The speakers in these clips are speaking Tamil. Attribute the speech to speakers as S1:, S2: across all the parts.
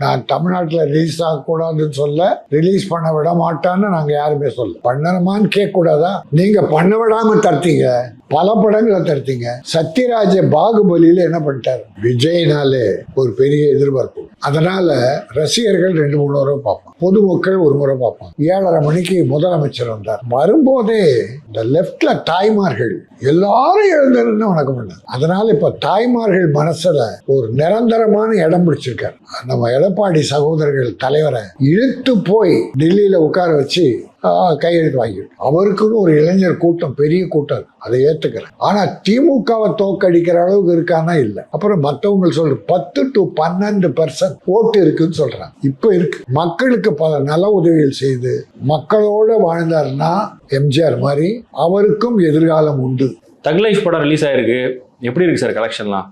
S1: நான் தமிழ்நாட்டில் ரிலீஸ் ஆகக்கூடாதுன்னு சொல்ல ரிலீஸ் பண்ண விட மாட்டான்னு நாங்கள் யாருமே சொல்ல பண்ணணுமான்னு கேட்கக்கூடாதா? நீங்கள் பண்ண விடாமல் தடுத்தீங்க. பல படங்களை தடுத்தீங்க. சத்யராஜ பாகுபலியில என்ன பண்ணிட்டார்? விஜய்னாலே ஒரு பெரிய எதிர்பார்ப்பு. அதனால ரசிகர்கள் ரெண்டு மூணு முறை பார்ப்பான் பொதுமக்கள் ஒரு முறை பார்ப்பான் ஏழரை மணிக்கு முதலமைச்சர் வந்தார். வரும்போதே இந்த லெப்ட்ல தாய்மார்கள் எல்லாரும் எழுந்திருந்து வணக்கம் பண்ணார். அதனால இப்ப தாய்மார்கள் மனசுல ஒரு நிரந்தரமான இடம் பிடிச்சிருக்காரு. நம்ம எடப்பாடி சகோதரர்கள் தலைவரை இழுத்து போய் டெல்லியில உட்கார வச்சு கையெழுத்து வாங்கிட்டு அவருக்குன்னு ஒரு இளைஞர் கூட்டம் பெரிய கூட்டம். அதை ஏத்துக்கிறேன். ஆனா திமுகவை தோக்கடிக்கிற அளவுக்கு இருக்கானா இல்லை. அப்புறம் மற்றவங்க சொல்ற பத்து டு பன்னெண்டு பர்சன்ட் ஓட்டு இருக்குன்னு சொல்றாங்க. இப்ப இருக்கு. மக்களுக்கு பல நல உதவிகள் செய்து மக்களோட வாழ்ந்தாருன்னா எம்ஜிஆர் மாதிரி அவருக்கும் எதிர்காலம் உண்டு.
S2: தக் லைஃப் படம் ரிலீஸ் ஆயிருக்கு. எப்படி இருக்கு சார் கலெக்ஷன்லாம்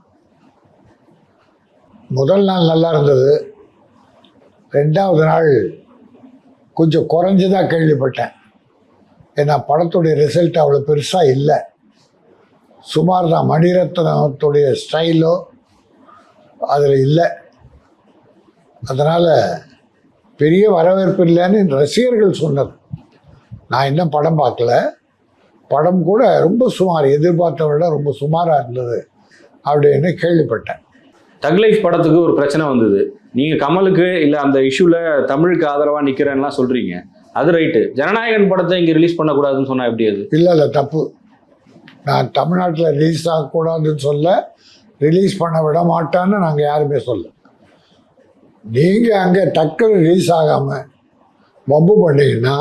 S1: முதல் நாள் நல்லா இருந்தது. ரெண்டாவது நாள் கொஞ்சம் குறைஞ்சதா கேள்விப்பட்டேன். ஏன்னா படத்துடைய ரிசல்ட் அவ்வளோ பெருசாக இல்லை. சுமார் தான் மணிரத்னத்துடைய ஸ்டைலோ அதில் இல்லை. அதனால் பெரிய வரவேற்பு இல்லைன்னு ரசிகர்கள் சொன்னது. நான் இன்னும் படம் பார்க்கல. படம் கூட ரொம்ப சுமார் எதிர்பார்த்த விட ரொம்ப சுமாராக இருந்தது அப்படின்னு கேள்விப்பட்டேன்.
S2: தக் லைஃப் படத்துக்கு ஒரு பிரச்சனை வந்தது. நீங்க கமலுக்கு இல்ல அந்த இஷ்யூல தமிழுக்கு ஆதரவா நிக்கிறேன்லாம் சொல்றீங்க. அது ரைட்டு ஜனநாயகன் படத்தை இங்க ரிலீஸ் பண்ணக்கூடாதுன்னு சொன்னா எப்படி அது?
S1: இல்லை இல்லை தப்பு. நான் தமிழ்நாட்டில் ரிலீஸ் ஆகக்கூடாதுன்னு சொல்ல ரிலீஸ் பண்ண விட மாட்டான்னு நாங்கள் யாருமே சொல்ல நீங்கள் அங்கே டக்குன்னு ரிலீஸ் ஆகாமல் வம்பு பண்ணீங்கன்னா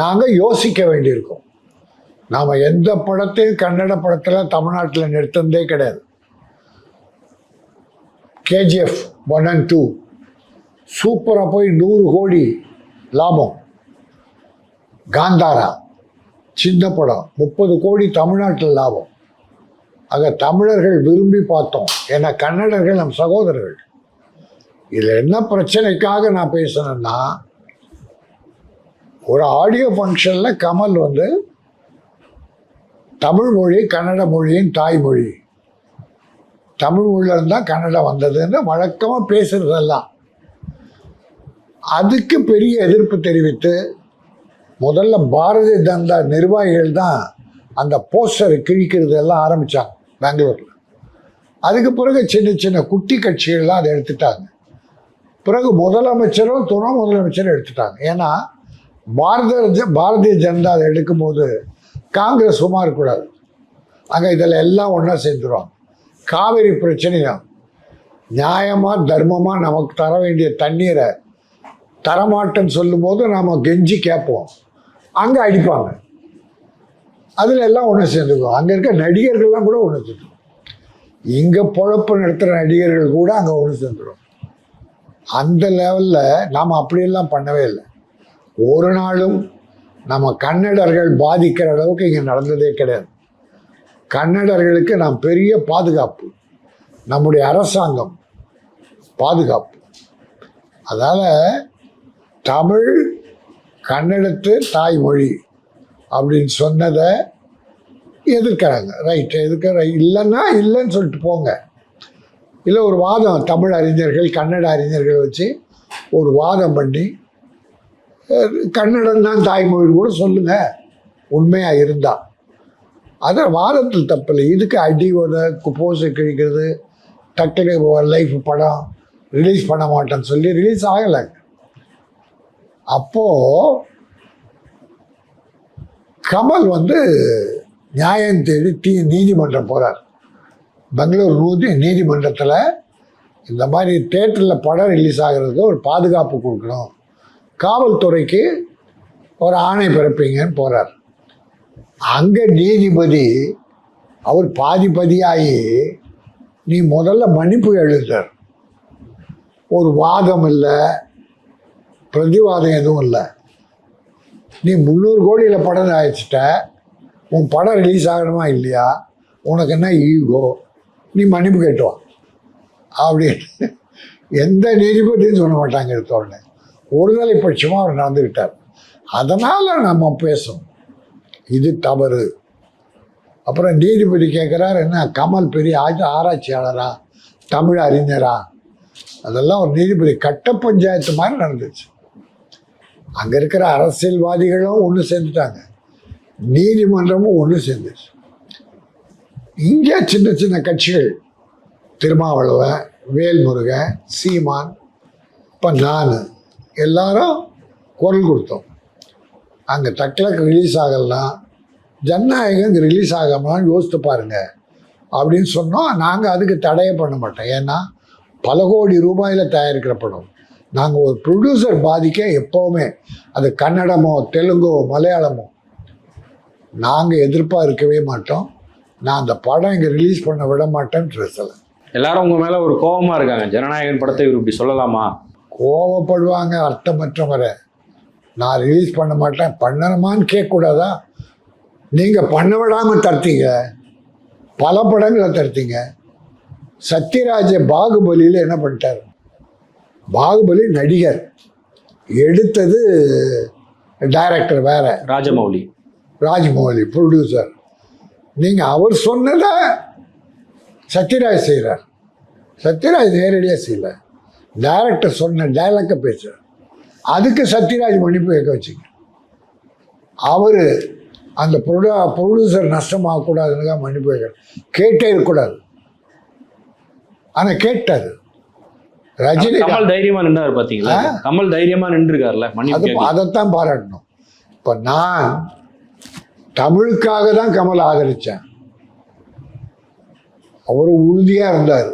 S1: நாங்கள் யோசிக்க வேண்டியிருக்கோம். நாம் எந்த படத்தையும் கன்னட படத்தில் தமிழ்நாட்டில் நிறுத்தினதே கிடையாது. கேஜிஎஃப் ஒன் அண்ட் டூ சூப்பராக போய் நூறு கோடி லாபம். காந்தாரா. சின்ன படம். முப்பது கோடி தமிழ்நாட்டில் லாபம். ஆக தமிழர்கள் விரும்பி பார்த்தோம். ஏன்னா கன்னடர்கள் நம் சகோதரர்கள். இதில் என்ன பிரச்சனைக்காக நான் பேசுனேன்னா ஒரு ஆடியோ ஃபங்க்ஷனில் கமல் வந்து தமிழ் மொழி கன்னட மொழியின் தாய்மொழி. தமிழ் உள்ளம் தான் கன்னடம் வந்ததுன்னு வழக்கமாக பேசுறதெல்லாம். அதுக்கு பெரிய எதிர்ப்பு தெரிவித்து முதல்ல பாரதிய ஜனதா நிர்வாகிகள் தான் அந்த போஸ்டரை கிழிக்கிறது எல்லாம் ஆரம்பித்தாங்க பெங்களூரில். அதுக்கு பிறகு சின்ன சின்ன குட்டி கட்சிகள்லாம் அதை எடுத்துட்டாங்க. பிறகு முதலமைச்சரும் துணை முதலமைச்சரும் எடுத்துட்டாங்க. ஏன்னா பாரத பாரதிய ஜனதா அதை எடுக்கும்போது காங்கிரஸ் சும்மா இருக்கக்கூடாது அங்கே இதில் எல்லாம் ஒன்றா சேர்ந்துருவாங்க. காவிரி பிரச்சனையும் நியாயமாக தர்மமாக நமக்கு தர வேண்டிய தண்ணீரை தரமாட்டேன்னு சொல்லும்போது நாம் கெஞ்சி கேட்போம். அங்கே அடிப்பாங்க. அதில் எல்லாம் ஒன்று சேர்ந்துக்குவோம் அங்கே இருக்க நடிகர்கள்லாம் கூட ஒன்று சேர்ந்துக்கும். இங்கே பொழப்பு நடத்துகிற நடிகர்கள் கூட அங்கே ஒன்று சேர்ந்துடும் அந்த லெவலில் நாம் அப்படியெல்லாம் பண்ணவே இல்லை. ஒரு நாளும் நம்ம கன்னடர்கள் பாதிக்கிற அளவுக்கு இங்கே நடந்ததே கிடையாது. கன்னடர்களுக்கு நாம் பெரிய பாதுகாப்பு. நம்முடைய அரசாங்கம் பாதுகாப்பு. அதால் தமிழ் கன்னடத்து தாய்மொழி அப்படின்னு சொன்னதை எதிர்க்கிறாங்க. ரைட் எதிர்க்கிற இல்லைன்னா இல்லைன்னு சொல்லிட்டு போங்க. இல்லை ஒரு வாதம் தமிழ் அறிஞர்கள் கன்னட அறிஞர்கள் வச்சு ஒரு வாதம் பண்ணி கன்னடம் தான் தாய்மொழி கூட சொல்லுங்க. உண்மையாக இருந்தால் அதை வாதத்தில் தப்பில்லை. இதுக்கு அடி ஒரு குப்போசை கிழிக்கிறது டக்குனு லைஃப் படம் ரிலீஸ் பண்ண மாட்டேன்னு சொல்லி ரிலீஸ் ஆகலை. அப்போது கமல் வந்து நியாயம் தேடி தீ நீதிமன்றம் போகிறார் பெங்களூர் நூதி நீதிமன்றத்தில் இந்த மாதிரி தேட்டரில் படம் ரிலீஸ் ஆகிறதுக்கு ஒரு பாதுகாப்பு கொடுக்கணும். காவல்துறைக்கு ஒரு ஆணை பிறப்பீங்கன்னு போகிறார் அங்கே நீதிபதி அவர் பாதிபதியாகி நீ முதல்ல மன்னிப்பு எழுதுறார் ஒரு வாதம் இல்லை பிரதிவாதம் எதுவும் இல்லை. நீ முந்நூறு கோடியில் படம் ஆயிடுச்சிட்ட உன் படம் ரிலீஸ் ஆகணுமா இல்லையா? உனக்கு என்ன ஈகோ நீ மன்னிப்பு கேட்டு வா. அப்படின்னு எந்த நீதிபதியும் சொல்ல மாட்டாங்க எடுத்த உடனே. ஒருதலை பட்சமாக அவர் நடந்துக்கிட்டார் அதனால் நம்ம பேசணும் இது தவறு. அப்புறம் நீதிபதி கேட்குறாரு என்ன கமல் பெரிய ஆஜ ஆராய்ச்சியாளரா தமிழ் அறிஞரா? அதெல்லாம் ஒரு நீதிபதி கட்ட பஞ்சாயத்து மாதிரி நடந்துச்சு. அங்கே இருக்கிற அரசியல்வாதிகளும் ஒன்று சேர்ந்துட்டாங்க. நீதிமன்றமும் ஒன்று சேர்ந்துச்சு. இங்கே சின்ன சின்ன கட்சிகள் திருமாவளவன் வேல்முருகன் சீமான் இப்போ நான் எல்லாரும் குரல் கொடுத்தோம். அங்கே தக்லக் ரிலீஸ் ஆகலாம் ஜனநாயகம் இங்கே ரிலீஸ் ஆகாமலாம் யோசித்து பாருங்க. அப்படின்னு சொன்னோம். நாங்கள் அதுக்கு தடையே பண்ண மாட்டோம். ஏன்னா பல கோடி ரூபாயில் தயாரிக்கிற படம். நாங்கள் ஒரு ப்ரொடியூசர் பாதிக்க எப்போவுமே அது கன்னடமோ தெலுங்கோ மலையாளமோ நாங்கள் எதிர்ப்பாக இருக்கவே மாட்டோம். நான் அந்த படம் இங்கே ரிலீஸ் பண்ண விட மாட்டேன்னு பேசலை
S2: எல்லாரும் உங்க மேல ஒரு கோவமா இருக்காங்க. ஜனநாயகன் படத்தை இவர் இப்படி சொல்லலாமா?
S1: கோவப்படுவாங்க அர்த்தமற்றவரை நான் ரிலீஸ் பண்ண மாட்டேன். பண்ணணுமான்னு கேட்கக்கூடாதா? நீங்கள் பண்ண விடாமல் தடுத்தீங்க. பல படங்களை தடுத்தீங்க. சத்யராஜ பாகுபலியில் என்ன பண்ணிட்டார்? பாகுபலி நடிகர். எடுத்தது டைரக்டர் வேற.
S2: ராஜமௌலி.
S1: ராஜமௌலி ப்ரொடியூசர் நீங்கள் அவர் சொன்னதை சத்யராஜ் செய்கிறார் சத்யராஜ் நேரடியாக செய்யல. டைரக்டர் சொன்ன டைலாக்கை பேசுகிறார் அதுக்கு சத்யராஜ் மன்னிப்பு கேட்க வச்சுங்க அவர் அந்த ப்ரொடு ப்ரொடியூசர் நஷ்டமாகக்கூடாதுன்னு மன்னிப்பு கேட்க கேட்டே இருக்கக்கூடாது. ஆனால் கேட்டார். ரஜினி
S2: கமல் தைரியமா நின்றாரு பாத்தீங்களா? கமல் தைரியமா நின்று இருக்காருல்ல
S1: அது. அதைத்தான் பாராட்டணும். இப்போ நான் தமிழுக்காக தான் கமல் ஆதரித்தேன் அவர் உறுதியாக இருந்தார்.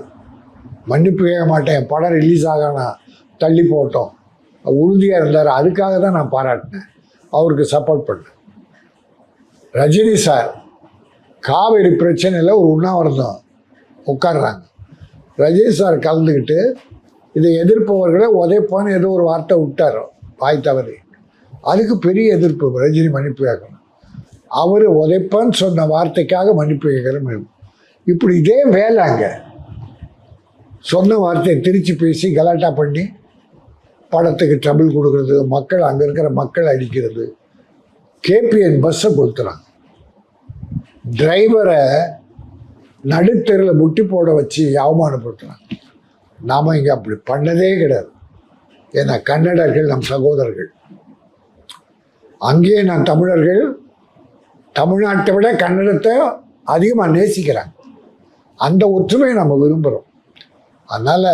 S1: மன்னிப்பு கேட்க மாட்டேன். படம் ரிலீஸ் ஆகணும். தள்ளி போட்டோம். உறுதியாக இருந்தார். அதுக்காக தான் நான் பாராட்டினேன். அவருக்கு சப்போர்ட் பண்ணேன். ரஜினி சார் காவேரி பிரச்சனையில் ஒரு உண்ணாவிரதம் உட்கார்றாங்க. ரஜினி சார் கலந்துக்கிட்டு இதை எதிர்ப்பவர்களை உதைப்பான்னு ஏதோ ஒரு வார்த்தை விட்டார் வாய் தவறி. அதுக்கு பெரிய எதிர்ப்பு ரஜினி மன்னிப்பு கேட்கணும். அவர் உதைப்பான்னு சொன்ன வார்த்தைக்காக மன்னிப்பு கேட்குறேன் இப்படி இதே வேலை அங்கே. சொன்ன வார்த்தையை திருச்சி பேசி கலாட்டா பண்ணி படத்துக்கு ட்ரபிள் கொடுக்கறது மக்கள் அங்கே இருக்கிற மக்கள் அடிக்கிறது. கேபிஎன் பஸ்ஸை கொடுத்துறாங்க டிரைவரை நடுத்தெருவில் முட்டி போட வச்சு அவமானப்படுத்துறாங்க. நாம் இங்கே அப்படி பண்ணதே கிடையாது. ஏன்னா கன்னடர்கள் நம் சகோதரர்கள். அங்கேயே நான் தமிழர்கள் தமிழ்நாட்டை விட கன்னடத்தை அதிகமாக நேசிக்கிறாங்க. அந்த ஒற்றுமையை நம்ம விரும்புகிறோம் அதனால்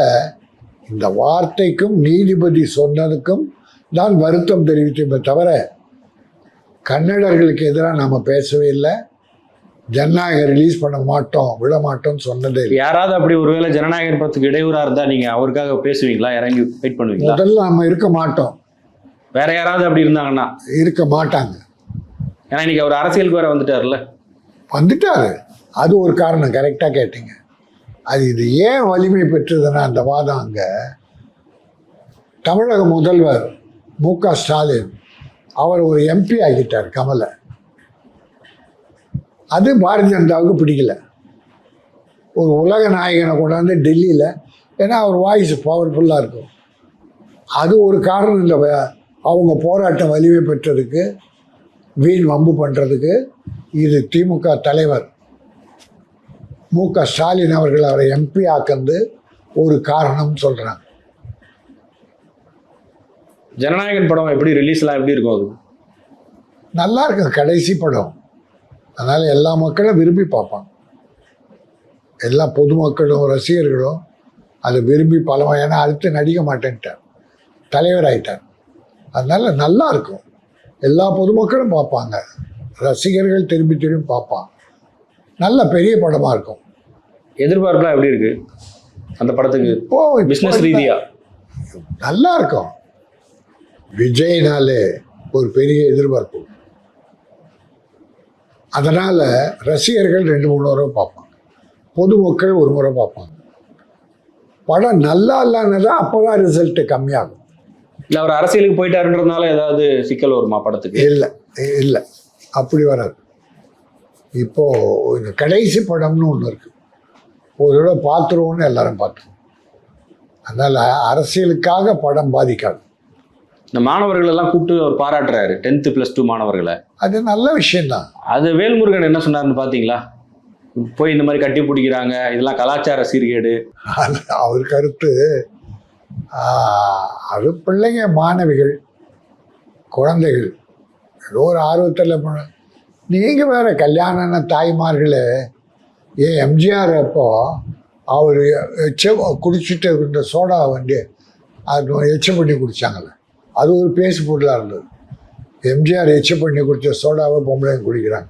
S1: இந்த வார்த்தைக்கும் நீதிபதி சொன்னதுக்கும் தான் வருத்தம் தெரிவித்தோமே தவிர கன்னடர்களுக்கு எதிராக நாம் பேசவே இல்லை. ஜனநாயகம் ரிலீஸ் பண்ண மாட்டோம் விட மாட்டோம்னு சொன்னதே
S2: யாராவது அப்படி ஒருவேளை ஜனநாயகன் படத்துக்கு இடையூறா இருந்தா நீங்க அவருக்காக பேசுவீங்களா? இறங்கி வெயிட் பண்ணுவீங்களா?
S1: முதல்ல நம்ம இருக்க மாட்டோம்.
S2: வேற யாராவது அப்படி இருந்தாங்கன்னா?
S1: இருக்க மாட்டாங்க.
S2: ஏன்னா இன்னைக்கு அவர் அரசியலுக்கு வேற வந்துட்டார்ல
S1: வந்துட்டாரு. அது ஒரு காரணம். கரெக்டாக கேட்டீங்க. அது இது ஏன் வலிமை பெற்றதுன்னா அந்த வாதம் அங்கே. தமிழக முதல்வர் மு க ஸ்டாலின் அவர் ஒரு எம்பி ஆகிட்டார் கமலை. அது பாரதிய ஜனதாவுக்கு பிடிக்கல. ஒரு உலக நாயகனை கொண்டாந்து டெல்லியில் ஏன்னா அவர் வாய்ஸ் பவர்ஃபுல்லாக இருக்கும். அது ஒரு காரணம் இந்த அவங்க போராட்டம் வலிமை பெற்றதுக்கு வீண் வம்பு பண்ணுறதுக்கு இது திமுக தலைவர் மு க ஸ்டாலின் அவர்கள் அவரை எம்பி ஆக்குறது ஒரு காரணம் சொல்கிறாங்க
S2: ஜனநாயகன் படம் எப்படி ரிலீஸ்லாம் எப்படி இருக்கும் அது?
S1: நல்லா இருக்கும் கடைசி படம். அதனால் எல்லா மக்களும் விரும்பி பார்ப்பாங்க. எல்லா பொதுமக்களும் ரசிகர்களும் அதை விரும்பி பல ஏன்னா அடுத்து நடிக்க மாட்டேன்ட்டார். தலைவர் ஆயிட்டார். அதனால் நல்லா இருக்கும். எல்லா பொதுமக்களும் பார்ப்பாங்க. ரசிகர்கள் திரும்பி திரும்பி பார்ப்பாங்க. நல்ல பெரிய படமாக இருக்கும்.
S2: எதிர்பார்ப்புலாம் எப்படி இருக்கு? அந்த படத்துக்கு?
S1: இப்போ இப்போ
S2: ரீதியா?
S1: நல்லா இருக்கும் விஜய்னாலே ஒரு பெரிய எதிர்பார்ப்பு. அதனால் ரசிகர்கள் ரெண்டு மூணு முறை பார்ப்பாங்க. பொதுமக்கள் ஒரு முறை பார்ப்பாங்க. படம் நல்லா இல்லைன்னு அப்போ தான் ரிசல்ட்டு கம்மியாகும்.
S2: இல்ல அவர் அரசியலுக்கு போயிட்டாருன்றதுனால ஏதாவது சிக்கல் வருமா படத்துக்கு?
S1: இல்லை இல்லை. அப்படி வராது. இப்போது இந்த கடைசி படம்னு ஒன்று இருக்குது ஒரு தடவை பார்த்துருவோன்னு எல்லாரும் பார்த்துருவோம். அதனால் அரசியலுக்காக படம் பாதிக்காது.
S2: இந்த மாணவர்கள் எல்லாம் கூப்பிட்டு அவர் பாராட்டுறாரு. டென்த்து பிளஸ் டூ மாணவர்களை.
S1: அது நல்ல விஷயந்தான்
S2: அது வேல்முருகன் என்ன சொன்னாருன்னு பாத்தீங்களா? போய் இந்த மாதிரி கட்டி பிடிக்கிறாங்க. இதெல்லாம் கலாச்சார சீர்கேடு.
S1: அவர் கருத்து. அது பிள்ளைங்க மாணவிகள் குழந்தைகள். ஏதோ ஒரு ஆர்வத்தில் பண்ண- நீங்க வேற கல்யாண தாய்மார்களே ஏன் எம்ஜிஆர் அப்போ அவர் எச்ச குடிச்சிட்டு இந்த சோடா வண்டி அது எச்சம் பண்ணி குடிச்சாங்கல்ல. அது ஒரு பேசு பொருளாக இருந்தது. எம்ஜிஆர் எச்சம் பண்ணி குடிச்ச சோடாவை பொம்பளைங்க குடிக்கிறாங்க.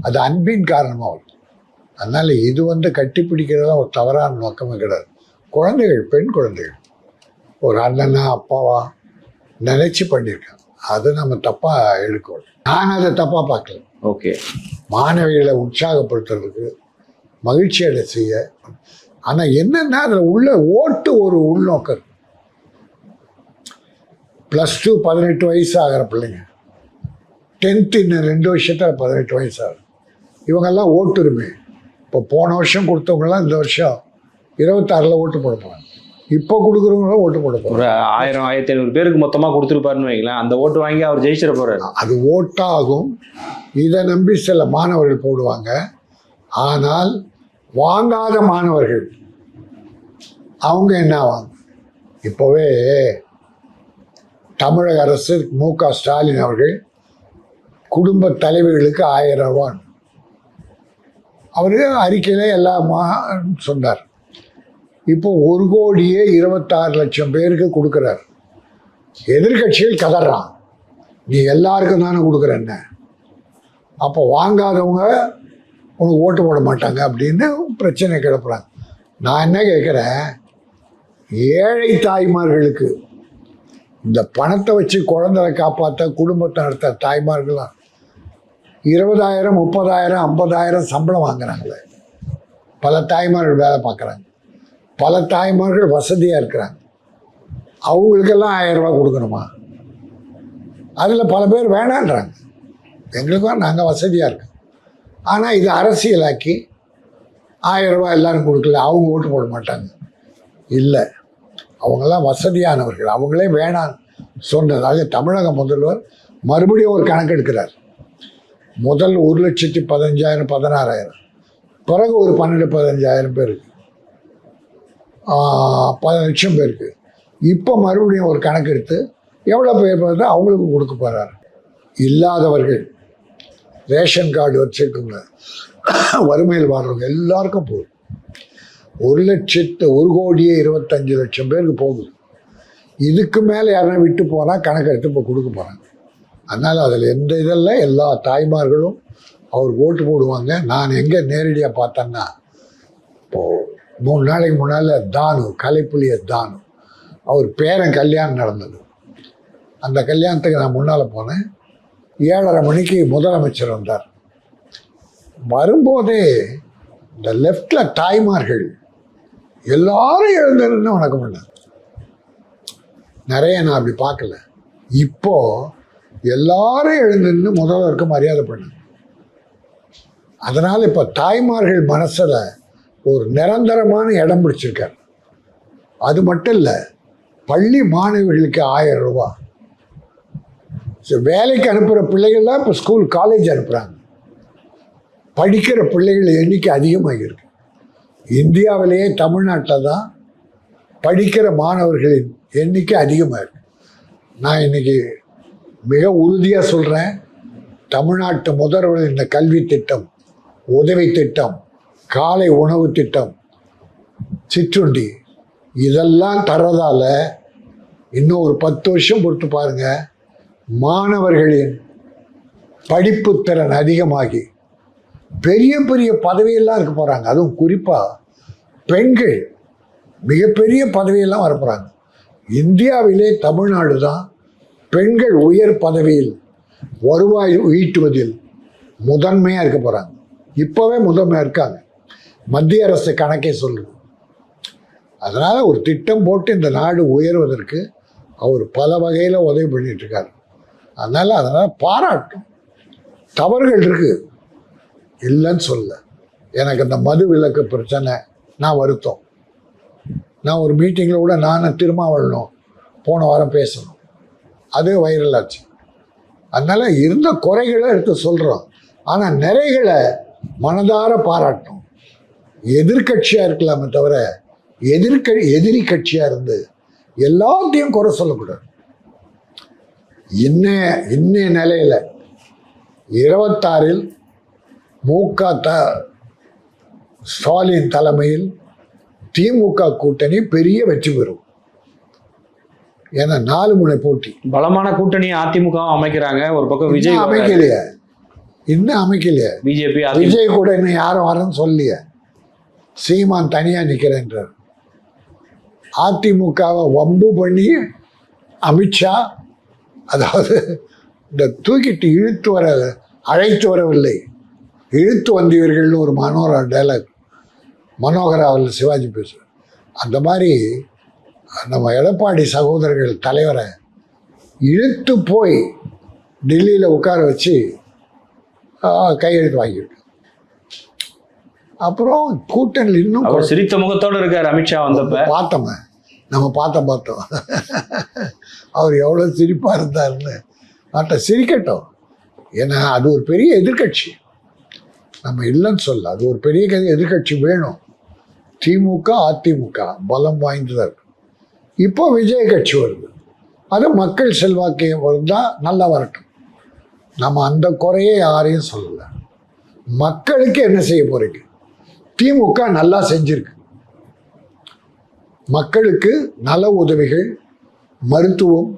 S1: அது அன்பின் காரணமாக வருது அதனால் இது வந்து கட்டி பிடிக்கிறதா ஒரு தவறான நோக்கமே கிடையாது. குழந்தைகள் பெண் குழந்தைகள். ஒரு அண்ணனா அப்பாவா நினச்சி பண்ணியிருக்காங்க. அதை நம்ம தப்பாக எடுக்கணும். நான் அதை தப்பாக பார்க்கல.
S2: ஓகே.
S1: மாணவிகளை உற்சாகப்படுத்துறதுக்கு மகிழ்ச்சி அடை செய்ய ஆனால் என்னன்னா அதில் உள்ள ஓட்டு ஒரு உள்நோக்கம் ப்ளஸ் டூ பதினெட்டு வயசு ஆகிற பிள்ளைங்க. டென்த்து இன்னும் ரெண்டு வருஷத்தில் பதினெட்டு வயசு ஆகுது இவங்கெல்லாம் ஓட்டுரிமை. இப்போ போன வருஷம் கொடுத்தவங்கலாம் இந்த வருஷம் இருபத்தாறில் ஓட்டு போட போகிறாங்க இப்போ கொடுக்குறவங்களும் ஓட்டு போட போகிறாங்க
S2: ஆயிரம் ஆயிரத்தி ஐநூறு பேருக்கு மொத்தமா கொடுத்துருப்பாருன்னு வைங்களேன். அந்த ஓட்டு வாங்கி அவர் ஜெயிச்சிட போறாரு.
S1: அது ஓட்டாகும். இதை நம்பி சில மாணவர்கள் போடுவாங்க. ஆனால் வாங்காத மாணவர்கள். அவங்க என்ன ஆவாங்க இப்போவே தமிழக அரசு மு க ஸ்டாலின் அவர்கள் குடும்ப தலைவர்களுக்கு ஆயிரம் ரூபா அவர் அறிக்கையில் எல்லாமா சொன்னார். இப்போ ஒரு கோடியே இருபத்தாறு லட்சம் பேருக்கு கொடுக்குறார். எதிர்க்கட்சிகள் கதறான். நீ எல்லாருக்கும் தானே கொடுக்குற என்ன? அப்போ வாங்காதவங்க உனக்கு ஓட்டு போட மாட்டாங்க அப்படின்னு பிரச்சனை கிளப்புறாங்க. நான் என்ன கேட்குறேன்? ஏழை தாய்மார்களுக்கு இந்த பணத்தை வச்சு குழந்தைகளை காப்பாற்ற குடும்பத்தை நடத்த தாய்மார்கள்லாம் இருபதாயிரம் முப்பதாயிரம் ஐம்பதாயிரம் சம்பளம் வாங்குறாங்களே. பல தாய்மார்கள் வேலை பார்க்குறாங்க. பல தாய்மார்கள் வசதியாக இருக்கிறாங்க. அவங்களுக்கெல்லாம் ஆயிரம் கொடுக்கணுமா? அதில் பல பேர் வேணான்றாங்க. எங்களுக்கும் நாங்கள் வசதியாக இருக்கோம். ஆனால் இது அரசியலாக்கி ஆயிரம் ரூபாய் எல்லாரும் கொடுக்கல அவங்க ஓட்டு போட மாட்டாங்க. இல்லை அவங்கெல்லாம் வசதியானவர்கள். அவங்களே வேணாம் சொன்னதாக தமிழக முதல்வர் மறுபடியும் ஒரு கணக்கு எடுக்கிறார். முதல் ஒரு லட்சத்தி பதினஞ்சாயிரம் பதினாறாயிரம். பிறகு ஒரு பன்னெண்டு பதினஞ்சாயிரம் பேருக்கு. ஆஹ், பல லட்சம் பேருக்கு. இப்போ மறுபடியும் ஒரு கணக்கு எடுத்து எவ்வளோ பேர் பார்த்தா அவங்களுக்கு கொடுக்க போகிறார் இல்லாதவர்கள். ரேஷன் கார்டு வச்சுருக்கவங்க வறுமையில் வாழ்றவங்க எல்லாருக்கும் போகுது ஒரு லட்சத்து ஒரு கோடியே இருபத்தஞ்சு லட்சம் பேருக்கு போகுது இதுக்கு மேலே யாரும் விட்டு போனால் கணக்கெடுத்து இப்போ கொடுக்க போகிறாங்க அதனால் அதில் எந்த இதெல்லாம் எல்லா தாய்மார்களும் அவர் ஓட்டு போடுவாங்க. நான் எங்கே நேரடியாக பார்த்தேன்னா இப்போது மூணு நாளைக்கு முன்னால் தானு கலைப்புலிய தானு. அவர் பேரன் கல்யாணம் நடந்தது. அந்த கல்யாணத்துக்கு நான் முன்னால் போனேன். ஏழரை மணிக்கு முதலமைச்சர் வந்தார். வரும்போதே இந்த லெஃப்டில் தாய்மார்கள் எல்லாரும் எழுந்திருந்து வணக்கம் பண்ணார் நிறைய நான் அப்படி பார்க்கல. இப்போ எல்லாரும் எழுந்திருந்து முதல்வருக்கு மரியாதை பண்ணாங்க அதனால் இப்போ தாய்மார்கள் மனசில் ஒரு நிரந்தரமான இடம் பிடிச்சிருக்கார். அது மட்டும் இல்லை பள்ளி மாணவிகளுக்கு ஆயிரம் ரூபாய். ஸோ வேலைக்கு அனுப்புகிற பிள்ளைகள்லாம் இப்போ ஸ்கூல் காலேஜ் அனுப்புகிறாங்க படிக்கிற பிள்ளைகள் எண்ணிக்கை அதிகமாக இருக்கு இந்தியாவிலேயே தமிழ்நாட்டில் தான் படிக்கிற மாணவர்களின் எண்ணிக்கை அதிகமாக இருக்கு நான் இன்றைக்கி மிக உறுதியாக சொல்கிறேன் தமிழ்நாட்டு முதல்வர் இந்த கல்வி திட்டம் உதவி திட்டம் காலை உணவு திட்டம் சிற்றுண்டி இதெல்லாம் தர்றதால இன்னும் ஒரு பத்து வருஷம் பொறுத்து பாருங்கள் மாணவர்களின் படிப்பு திறன் அதிகமாகி பெரிய பெரிய பதவியெல்லாம் இருக்க போகிறாங்க அதுவும் குறிப்பாக பெண்கள் மிகப்பெரிய பதவியெல்லாம் வர போகிறாங்க இந்தியாவிலே தமிழ்நாடு தான் பெண்கள் உயர் பதவியில் வருவாய் ஈட்டுவதில் முதன்மையாக இருக்க போகிறாங்க இப்போவே முதன்மையாக இருக்காங்க. மத்திய அரசு கணக்கே சொல்லுது. அதனால் ஒரு திட்டம் போட்டு இந்த நாடு உயர்வதற்கு அவர் பல வகையில் உதவி பண்ணிட்டு அதனால் அதனால் பாராட்டும். தவறுகள் இருக்குது இல்லைன்னு சொல்ல எனக்கு அந்த மது விலக்கு பிரச்சனை நான் வருத்தம். நான் ஒரு மீட்டிங்கில் கூட நான் திருமாவளனும் போன வாரம் பேசணும். அது வைரல் ஆச்சு. அதனால் இருந்த குறைகளை எடுத்து சொல்கிறோம் ஆனால் நிறைகளை மனதார பாராட்டணும். எதிர்க்கட்சியாக இருக்கலாமே தவிர எதிர்க்க எதிரி கட்சியாக இருந்து எல்லாத்தையும் குறை சொல்லக்கூடாது. இன்னைய இன்னைய நிலையில் இருபத்தாறில் முக த ஸ்டாலின் தலைமையில் திமுக கூட்டணி பெரிய வெற்றி பெறும். ஏன்னா நாலு முனை போட்டி.
S2: பலமான கூட்டணி அதிமுக அமைக்கிறாங்க. ஒரு பக்கம் விஜய்
S1: அமைக்கலையே. இன்னும் அமைக்கலையே.
S2: பிஜேபி
S1: விஜய் கூட இன்னும் யாரும் வரேன்னு சொல்லலையே. சீமான் தனியாக நிற்கிறேன்றார் அதிமுகவை வம்பு பண்ணி அமித்ஷா அதாவது இந்த தூக்கிட்டு இழுத்து வர அழைத்து வரவில்லை. இழுத்து வந்தீர்கள்னு ஒரு மனோரா டைலாக் மனோகராவில் சிவாஜி பேசுவார். அந்த மாதிரி நம்ம எடப்பாடி சகோதரர்கள் தலைவரை இழுத்து போய் டெல்லியில் உட்கார வச்சு கையெழுத்து வாங்கிவிட்டு அப்புறம் கூட்டணியில் இன்னும்
S2: சிரித்த முகத்தோட இருக்காரு அமித்ஷா வந்தப்ப.
S1: பார்த்தோமே. நம்ம பார்த்தோம் பார்த்தோம். அவர் எவ்வளோ சிரிப்பாக இருந்தாருன்னு ஆட்ட சிரிக்கட்டும். ஏன்னா அது ஒரு பெரிய எதிர்க்கட்சி. நம்ம இல்லைன்னு சொல்ல அது ஒரு பெரிய எதிர்கட்சி எதிர்க்கட்சி வேணும். திமுக அதிமுக பலம் வாய்ந்ததாக இருக்கும். இப்போ விஜய கட்சி வருது. அது மக்கள் செல்வாக்கு வந்தால் நல்லா வரட்டும். நம்ம அந்த குறையை யாரையும் சொல்லலை. மக்களுக்கு என்ன செய்ய போகிறீங்க திமுக நல்லா செஞ்சிருக்கு. மக்களுக்கு நல உதவிகள் மருத்துவம்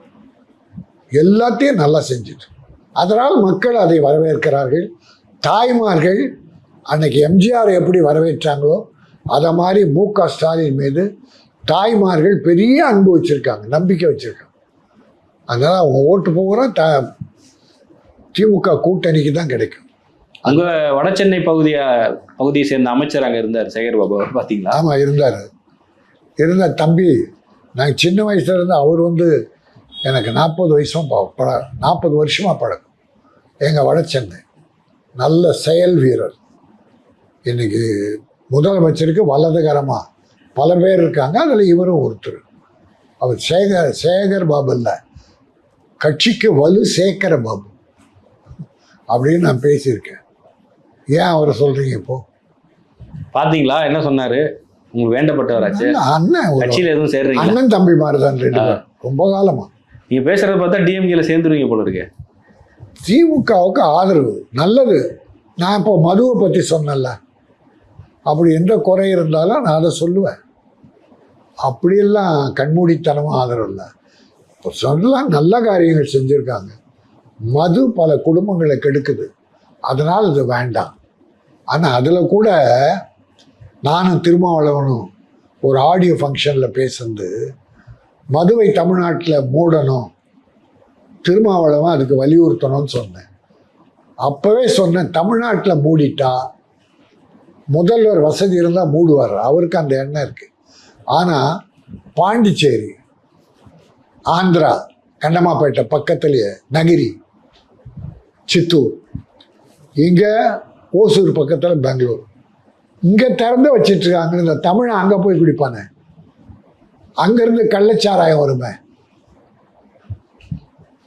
S1: எல்லாத்தையும் நல்லா செஞ்சுது. அதனால் மக்கள் அதை வரவேற்கிறார்கள். தாய்மார்கள் அன்னைக்கு எம்ஜிஆர் எப்படி வரவேற்றாங்களோ அதை மாதிரி மு க ஸ்டாலின் மீது தாய்மார்கள் பெரிய அன்பு வச்சுருக்காங்க நம்பிக்கை வச்சுருக்காங்க. அதனால் அவங்க ஓட்டு போகிற த திமுக கூட்டணிக்கு தான் கிடைக்கும்.
S2: உங்க வடசென்னை பகுதிய பகுதியை சேர்ந்த அமைச்சர் அங்க இருந்தார் சேகர் பாபு அவர் பாத்தீங்களா?
S1: ஆமாம் இருந்தார். இருந்த தம்பி நான் சின்ன வயசுலேருந்து அவர் வந்து எனக்கு நாற்பது வயசும் ப- நாற்பது வருஷமாக பழக்கம். எங்கள் வடச்சென்னை நல்ல செயல் வீரர். இன்னைக்கு முதலமைச்சருக்கு வலதுகரமாக பல பேர் இருக்காங்க. அதில் இவரும் ஒருத்தர். அவர் சேகர் சேகர் பாபு இல்லை. கட்சிக்கு வலு சேகர பாபு. அப்படின்னு நான் பேசியிருக்கேன். ஏன் அவரை சொல்கிறீங்க இப்போது
S2: பார்த்தீங்களா என்ன சொன்னார்? உங்களுக்கு வேண்டப்பட்டவராச்சு?
S1: அண்ணன்
S2: கட்சியில எதுவும் சேர்றீங்களா?
S1: அண்ணன் தம்பி மாதிரி தான் ரெண்டு பேரும். ரொம்ப காலமா.
S2: நீங்க பேசுறத பார்த்தா டிஎம்கேல சேர்ந்துருவீங்க போல இருக்கு.
S1: திமுகவுக்கு ஆதரவு நல்லது. நான் இப்போ மதுவை பற்றி சொன்னேன்ல. அப்படி எந்த குறை இருந்தாலும் நான் அதை சொல்லுவேன். அப்படியெல்லாம் கண்மூடித்தனமாக ஆதரவு இல்லை. இப்போ சொல்லலாம் நல்ல காரியங்கள் செஞ்சுருக்காங்க. மது பல குடும்பங்களை கெடுக்குது. அதனால் இது வேண்டாம். ஆனால் அதில் கூட நானும் திருமாவளவனும் ஒரு ஆடியோ ஃபங்க்ஷனில் பேசுனது மதுவை தமிழ்நாட்டில் மூடணும் திருமாவளவன் அதுக்கு வலியுறுத்தணும்னு சொன்னேன். அப்போவே சொன்னேன் தமிழ்நாட்டில் மூடிட்டா முதல்வர் வசதி இருந்தால் மூடுவார் அவருக்கு அந்த எண்ணம் இருக்குது ஆனால் பாண்டிச்சேரி ஆந்திரா கண்டமாப்பேட்டை பக்கத்துலேயே நகிரி சித்தூர் இங்கே ஓசூர் பக்கத்தில் பெங்களூர். இங்கே திறந்து வச்சிட்ருக்காங்க இந்த தமிழை அங்கே போய் குடிப்பானே. அங்கேருந்து கள்ளச்சாராயம் வருமே.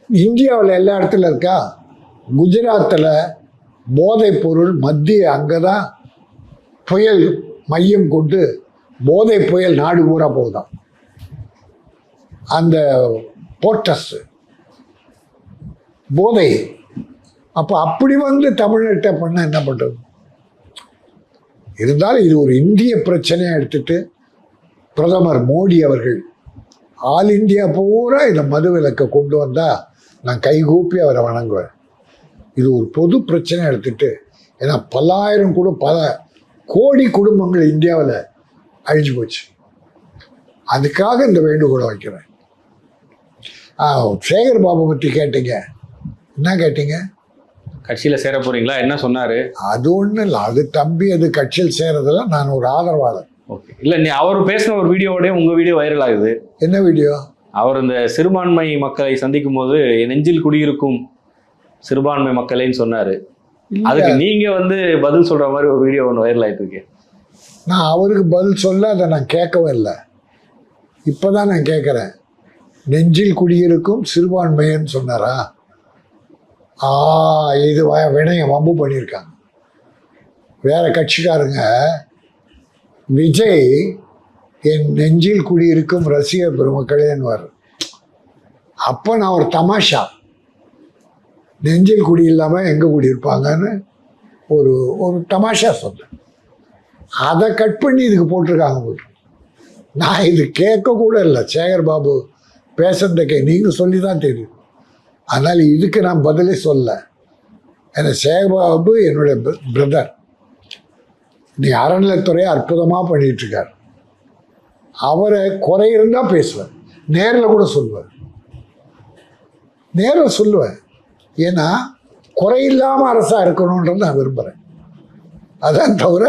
S1: இந்தியாவில் எல்லா இடத்துல இருக்கா? குஜராத்தில் போதைப் பொருள் மத்திய அங்கே தான் புயல் மையம் கொண்டு போதை புயல் நாடு பூரா போகுதாம். அந்த போர்ட்டஸ். போதை. அப்போ அப்படி வந்து தமிழ்நாட்டை பண்ண என்ன பண்ணுறது இருந்தாலும் இது ஒரு இந்திய பிரச்சனையாக எடுத்துட்டு பிரதமர் மோடி அவர்கள் ஆல் இந்தியா பூரா இந்த மது விலக்கை கொண்டு வந்தால் நான் கைகூப்பி அவரை வணங்குவேன். இது ஒரு பொது பிரச்சனை எடுத்துட்டு ஏன்னா பல்லாயிரம் கூட பல கோடி குடும்பங்கள் இந்தியாவில் அழிஞ்சு போச்சு. அதுக்காக இந்த வேண்டுகோளை வைக்கிறேன். சேகர் பாபு பற்றி கேட்டீங்க. என்ன கேட்டீங்க?
S2: கட்சியில சேர போறீங்களா? என்ன சொன்னாரு?
S1: அது ஒன்றும் இல்லை. அது தம்பி அது கட்சியில் சேர்றதுல நான் ஒரு ஆதரவாளர்.
S2: ஓகே. இல்ல நீ அவர் பேசின ஒரு வீடியோவோட உங்க வீடியோ வைரல் ஆகுது.
S1: என்ன வீடியோ?
S2: அவர் இந்த சிறுபான்மை மக்களை சந்திக்கும் போது என் நெஞ்சில் குடியிருக்கும் சிறுபான்மை மக்களேன்னு சொன்னாரு. அதுக்கு நீங்க வந்து பதில் சொல்ற மாதிரி ஒரு வீடியோ ஒன்று வைரல் ஆயிட்டு இருக்கு.
S1: நான் அவருக்கு பதில் சொல்ல அதை நான் கேட்கவும் இல்லை. இப்போ தான் நான் கேட்குறேன். நெஞ்சில் குடியிருக்கும் சிறுபான்மையன்னு சொன்னாரா? ஆ இது வ- வினயம் வம்பு பண்ணியிருக்காங்க. வேற கட்சிக்காரங்க விஜய் என் நெஞ்சில் குடியிருக்கும் ரசிக பெருமக்களேன்னுவார் அப்போ நான் ஒரு தமாஷா. நெஞ்சில் குடி இல்லாமல் எங்கே குடியிருப்பாங்கன்னு ஒரு ஒரு தமாஷா சொன்னேன். அதை கட் பண்ணி இதுக்கு போட்டிருக்காங்க நான் இது கேட்க கூட இல்லை. சேகர் பாபு பேசுறதுக்கே நீங்கள் சொல்லி தான் தெரியும். அதனால் இதுக்கு நான் பதிலே சொல்ல ஏன்னா சேகர் பாபு என்னுடைய பிரதர் நீ அறநிலைத்துறையை அற்புதமாக பண்ணிட்டு இருக்கார் அவரை குறை இருந்தால் பேசுவேன். நேரில் கூட சொல்லுவேன். நேரில் சொல்லுவேன். ஏன்னா குறையில்லாமல் அரசாக இருக்கணுன்றது நான் விரும்புகிறேன் அதான் தவிர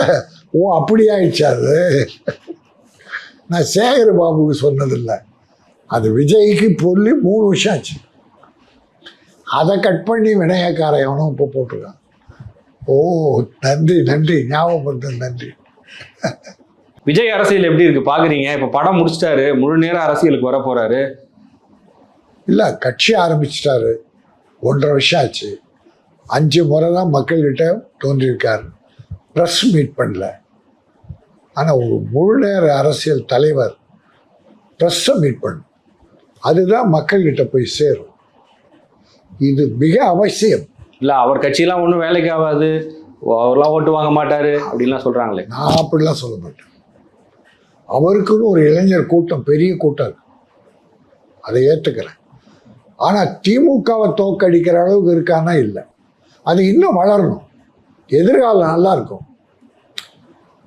S1: ஓ அப்படி ஆயிடுச்சு அது. நான் சேகர் பாபுக்கு சொன்னதில்லை. அது விஜய்க்கு பொருள் மூணு வருஷம் ஆச்சு. அதை கட் பண்ணி விநாயகக்கார எவனும் இப்போ போட்டிருக்கான். ஓ நன்றி நன்றி. ஞாபகப்படுத்த நன்றி.
S2: விஜய் அரசியல் எப்படி இருக்கு? பாக்குறீங்க? இப்ப படம் முடிச்சிட்டாரு. முழு நேர அரசியலுக்கு வர போறாரு.
S1: இல்லை கட்சி ஆரம்பிச்சிட்டாரு. ஒன்றரை வருஷம் ஆச்சு. அஞ்சு முறை தான் மக்கள்கிட்ட தோன்றியிருக்காரு. ப்ரெஸ் மீட் பண்ணல. ஆனால் ஒரு முழு நேர அரசியல் தலைவர் ப்ரெஸ்ஸை மீட் பண்ணும் அதுதான் மக்கள்கிட்ட போய் சேரும். இது மிக அவசியம்.
S2: இல்ல அவர் கட்சியெல்லாம் ஒன்றும் வேலைக்கு ஆகாது. அவர்லாம் ஓட்டு வாங்க மாட்டாரு அப்படின்லாம் சொல்றாங்களே.
S1: நான் அப்படிலாம் சொல்ல மாட்டேன். அவருக்குன்னு ஒரு இளைஞர் கூட்டம் பெரிய கூட்டம் அதை. ஏற்றுக்கிறேன் ஆனால் திமுகவை தோக்கடிக்கிற அளவுக்கு இருக்கானா? இல்லை. அது இன்னும் வளரணும். எதிர்காலம் நல்லா இருக்கும்.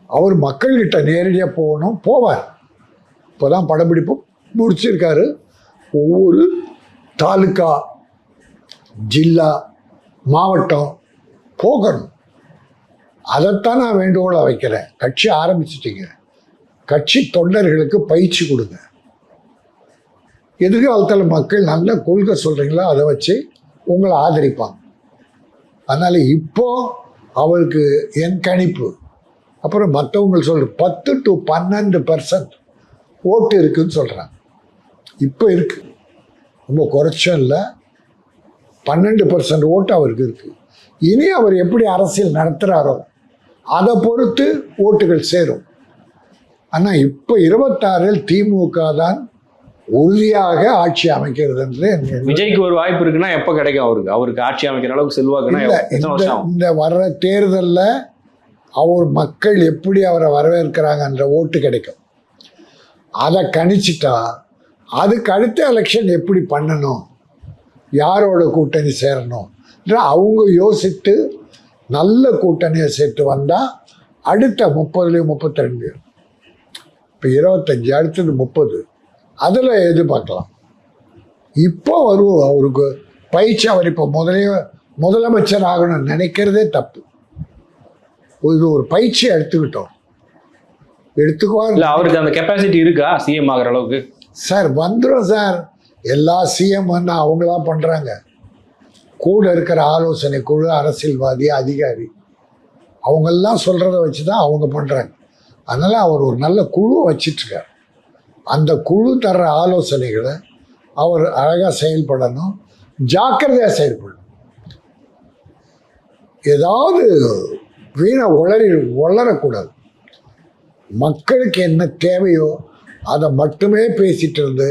S1: அவர் மக்கள்கிட்ட நேரடியாக போகணும் போவார். இப்போ தான் படப்பிடிப்பு முடிச்சிருக்காரு. ஒவ்வொரு தாலுக்கா ஜில்லா மாவட்டம் போகணும் அதைத்தான் நான் வேண்டுகோளாக வைக்கிறேன். கட்சி ஆரம்பிச்சிட்டீங்க. கட்சி தொண்டர்களுக்கு பயிற்சி கொடுங்க. எதிர்காலத்தில் மக்கள் நல்ல கொள்கை சொல்கிறீங்களோ அதை வச்சு உங்களை ஆதரிப்பாங்க. அதனால் இப்போ அவருக்கு என் கணிப்பு. அப்புறம் மற்றவங்க சொல்கிற பத்து டு பன்னெண்டு பர்சன்ட் ஓட்டு இருக்குன்னு சொல்கிறாங்க இப்போ இருக்கு. ரொம்ப குறைச்சும் இல்லை. பன்னெண்டு பர்சன்ட் ஓட்டு அவருக்கு இருக்கு. இனி அவர் எப்படி அரசியல் நடத்துகிறாரோ அதை பொறுத்து ஓட்டுகள் சேரும். ஆனால் இப்போ இருபத்தாறில் திமுக தான் உறுதியாக ஆட்சி அமைக்கிறது என்று என்னுடைய
S2: விஜய்க்கு ஒரு வாய்ப்பு இருக்குன்னா எப்ப கிடைக்கும் அவருக்கு? அவருக்கு ஆட்சி அமைக்கிற அளவுக்கு செல்வாக்குன்னா
S1: இந்த வர்ற தேர்தலில் அவர் மக்கள் எப்படி அவரை வரவேற்கிறாங்கன்ற ஓட்டு கிடைக்கும். அதை கணிச்சிட்டா அதுக்கு அடுத்த எலெக்ஷன் எப்படி பண்ணணும்? யாரோட கூட்டணி சேரணும்? அவங்க யோசித்து நல்ல கூட்டணியை சேர்த்து வந்தால் அடுத்த முப்பதுலேயும் முப்பத்தி ரெண்டு இப்போ இருபத்தஞ்சி அடுத்தது முப்பது. அதில் எதிர்பார்க்கலாம். இப்போ வருவோம் அவருக்கு பயிற்சி அவர் இப்போ முதலே முதலமைச்சர் ஆகணும்னு நினைக்கிறதே தப்பு. இது ஒரு பயிற்சி எடுத்துக்கிட்டோம். எடுத்துக்குவார்.
S2: இல்ல அவருக்கு அந்த கெப்பாசிட்டி இருக்கா சிஎம் ஆகுற அளவுக்கு?
S1: சார் வந்துடும் சார். எல்லா சிஎம் வந்து அவங்களாம் பண்ணுறாங்க கூட இருக்கிற ஆலோசனை குழு அரசியல்வாதி அதிகாரி அவங்கெல்லாம் சொல்கிறத வச்சு தான் அவங்க பண்ணுறாங்க அதனால் அவர் ஒரு நல்ல குழு வச்சிட்ருக்கார். அந்த குழு தர்ற ஆலோசனைகளை அவர் அழகாக செயல்படணும் ஜாக்கிரதையாக செயல்படணும். ஏதாவது வீணை உளறி உளரக்கூடாது மக்களுக்கு என்ன தேவையோ அதை மட்டுமே பேசிகிட்டு இருந்து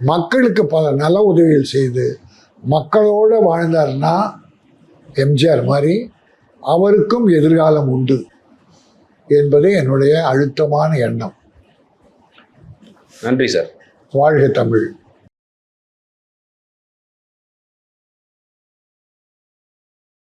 S1: மக்களுக்கு பல நல உதவிகள் செய்து மக்களோடு வாழ்ந்தார்னா எம்ஜிஆர் மாதிரி அவருக்கும் எதிர்காலம் உண்டு என்பது என்னுடைய அழுத்தமான எண்ணம்.
S2: நன்றி சார்.
S1: வாழ்க தமிழ்.